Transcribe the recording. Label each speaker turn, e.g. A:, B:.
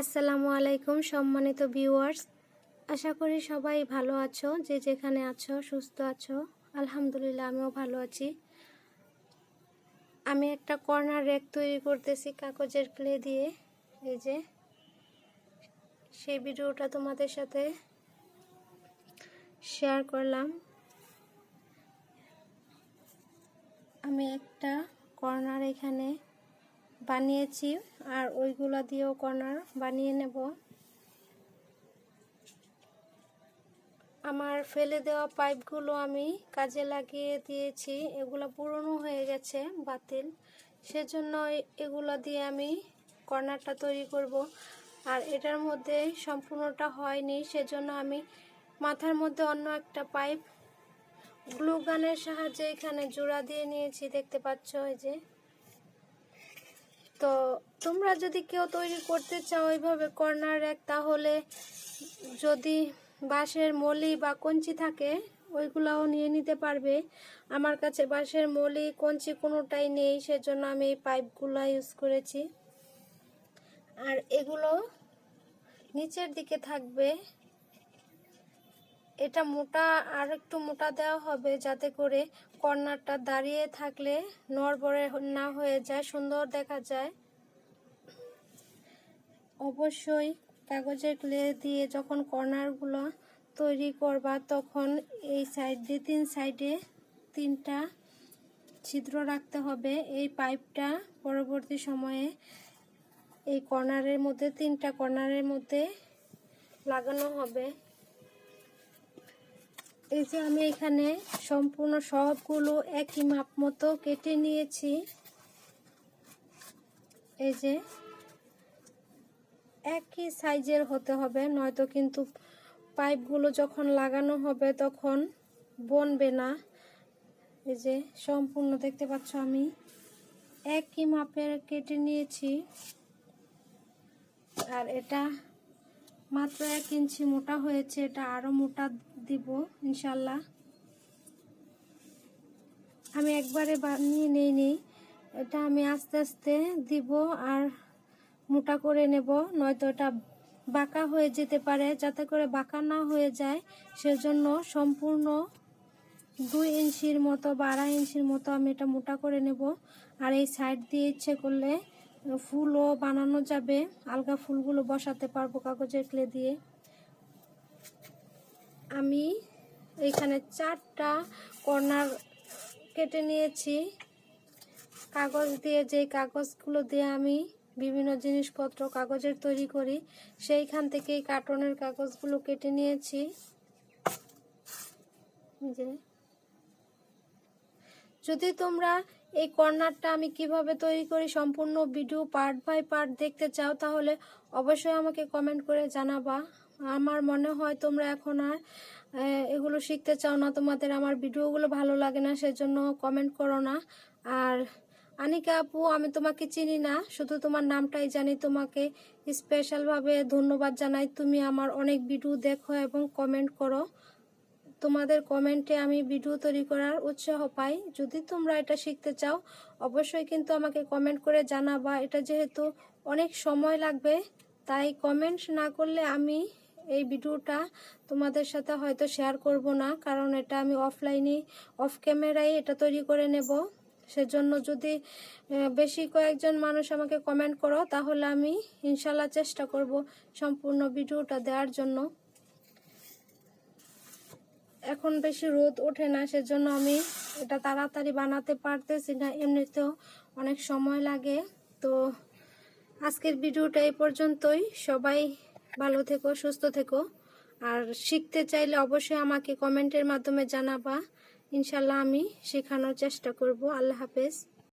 A: আসসালামু আলাইকুম, সম্মানিত ভিউয়ার্স আশা করি সবাই ভালো আছো, যে যেখানে আছো, সুস্থ আছো। আলহামদুলিল্লাহ, আমিও ভালো আছি। আমি একটা কর্নার র্যাক তৈরি করতেছি কাগজের ক্লে দিয়ে। এই যে, সেই ভিডিওটা তোমাদের সাথে শেয়ার করলাম। আমি একটা কর্নার এখানে বানিয়েছি আর ওইগুলো দিয়েও কর্নার বানিয়ে নেব। আমার ফেলে দেওয়া পাইপগুলো আমি কাজে লাগিয়ে দিয়েছি। এগুলো পুরনো হয়ে গেছে, বাতিল। সেজন্য এগুলো দিয়ে আমি কর্নারটা তৈরি করব। আর এটার মধ্যে সম্পূর্ণটা হয়নি, সেজন্য আমি মাথার মধ্যে অন্য একটা পাইপ, গ্লু গানের সাহায্যে এখানে জোড়া দিয়ে নিয়েছি। দেখতে পাচ্ছ এই যে। তোমরা যদি কেউ তৈরি করতে চাও ওইভাবে কর্নার র্যাক তাহলে যদি বাঁশের মলি বা কঞ্চি থাকে, ওইগুলাও নিয়ে নিতে পারবে। আমার কাছে বাঁশের মলি, কঞ্চি কোনোটাই নেই, সেজন্য আমি এই পাইপগুলো ইউজ করেছি। আর এগুলো নিচের দিকে থাকবে। এটা মোটা, আর একটু মোটা দেওয়া হবে যাতে করে কর্নারটা দাঁড়িয়ে থাকলে নড়বড়ে না হয়ে যায়, সুন্দর দেখা যায়। অবশ্যই কাগজের ক্লে দিয়ে যখন কর্নারগুলো তৈরি করবা, তখন এই সাইড দিয়ে, তিন সাইডে তিনটা ছিদ্র রাখতে হবে। এই পাইপটা পরবর্তী সময়ে এই কর্নারের মধ্যে, তিনটা কর্নারের মধ্যে লাগানো হবে। এই যে আমি এখানে সম্পূর্ণ সবগুলো একই মাপ মতো কেটে নিয়েছি। এই যে একই সাইজের হতে হবে, নয়তো কিন্তু পাইপগুলো যখন লাগানো হবে তখন বনবে না। এই যে সম্পূর্ণ দেখতে পাচ্ছ আমি। একই মাপের কেটে নিয়েছি। আর এটা মাত্র এক ইঞ্চি মোটা হয়েছে, এটা আরও মোটা দিব ইনশাল্লাহ আমি একবারে বানিয়ে নেই এটা আমি আস্তে আস্তে দিব আর মোটা করে নেব, নয়তো এটা বাঁকা হয়ে যেতে পারে। যাতে করে বাঁকা না হয়ে যায়, সেজন্য সম্পূর্ণ দুই ইঞ্চির মতো বা আড়াই ইঞ্চির মতো আমি এটা মোটা করে নেব। আর এই সাইড দিয়ে ইচ্ছে করলে ফুলও বানানো যাবে। আলগা ফুলগুলো বসাতে পারব কাগজের ক্লে দিয়ে। আমি এখানে চারটা কর্নার কেটে নিয়েছি। কাগজ দিয়ে যে কাগজগুলো দিয়ে আমি বিভিন্ন জিনিসপত্র, কাগজের তৈরি করি। সেইখান থেকে কার্টনের কাগজগুলো কেটে নিয়েছি। যে। যদি তোমরা এই কর্নারটা আমি কীভাবে তৈরি করি সম্পূর্ণ ভিডিও পার্ট বাই পার্ট দেখতে চাও, তাহলে অবশ্যই আমাকে কমেন্ট করে জানাবা। আমার মনে হয় তোমরা এখন আর এগুলো শিখতে চাও না। তোমাদের আমার ভিডিওগুলো ভালো লাগে না, সেজন্য কমেন্ট করো না। আর আনিকা আপু, আমি তোমাকে চিনি না, শুধু তোমার নামটাই জানি। তোমাকে স্পেশালভাবে ধন্যবাদ জানাই। তুমি আমার অনেক ভিডিও দেখো এবং কমেন্ট করো। তোমাদের কমেন্টে আমি ভিডিও তৈরি করার উৎসাহ পাই। যদি তোমরা এটা শিখতে চাও, অবশ্যই কিন্তু আমাকে কমেন্ট করে জানাবা। এটা যেহেতু অনেক সময় লাগবে, তাই কমেন্ট না করলে আমি এই ভিডিওটা তোমাদের সাথে হয়তো শেয়ার করব না। কারণ এটা আমি অফলাইনে, অফ ক্যামেরায় এটা তৈরি করে নেব। সেজন্য যদি বেশি কয়েকজন মানুষ আমাকে কমেন্ট করো, তাহলে আমি ইনশাল্লাহ চেষ্টা করব সম্পূর্ণ ভিডিওটা দেওয়ার জন্য। এখন বেশি রোদ ওঠে না, সেজন্য আমি এটা তাড়াতাড়ি বানাতে পারতেছি না, এমনিতেও অনেক সময় লাগে। তো আজকের ভিডিওটা এই পর্যন্তই। সবাই ভালো থেকো, সুস্থ থেকো। আর শিখতে চাইলে অবশ্যই আমাকে কমেন্টের মাধ্যমে জানাবা। ইনশাল্লাহ আমি শেখানোর চেষ্টা করব। আল্লাহ হাফেজ।